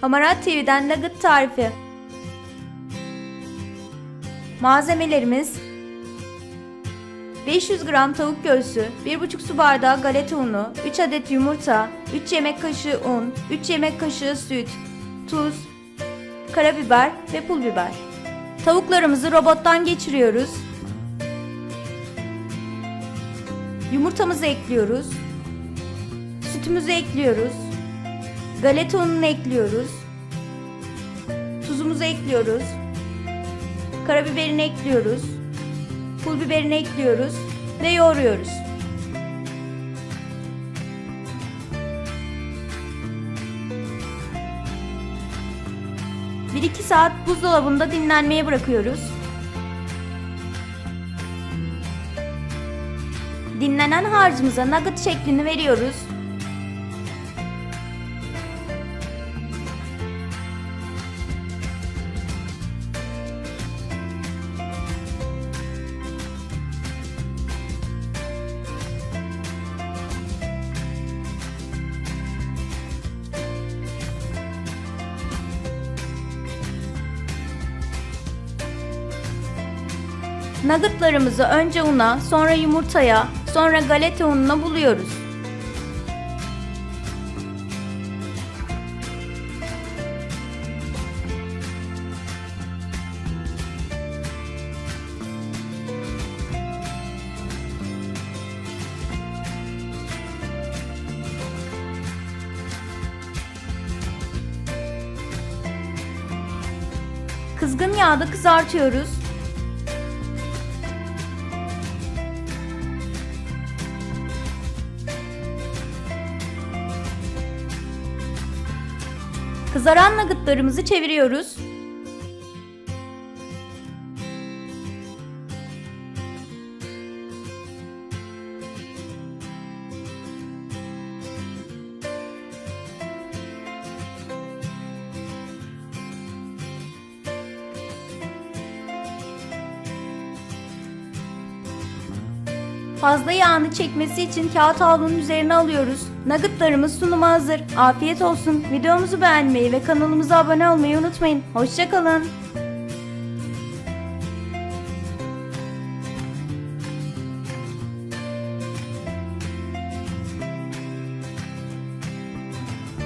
Hamarat TV'den nugget tarifi. Malzemelerimiz 500 gram tavuk göğsü, 1,5 su bardağı galeta unu, 3 adet yumurta, 3 yemek kaşığı un, 3 yemek kaşığı süt, tuz, karabiber ve pul biber. Tavuklarımızı robottan geçiriyoruz. Yumurtamızı ekliyoruz. Sütümüzü ekliyoruz. Galeta ununu ekliyoruz. Tuzumuzu ekliyoruz. Karabiberini ekliyoruz. Pul biberini ekliyoruz ve yoğuruyoruz. Bir iki saat buzdolabında dinlenmeye bırakıyoruz. Dinlenen harcımıza nugget şeklini veriyoruz. Nuggetlarımızı önce una, sonra yumurtaya, sonra galeta ununa buluyoruz. Kızgın yağda kızartıyoruz. Kızaran nuggetlarımızı çeviriyoruz. Fazla yağını çekmesi için kağıt havlunun üzerine alıyoruz. Nuggetlarımız sunuma hazır. Afiyet olsun. Videomuzu beğenmeyi ve kanalımıza abone olmayı unutmayın. Hoşçakalın.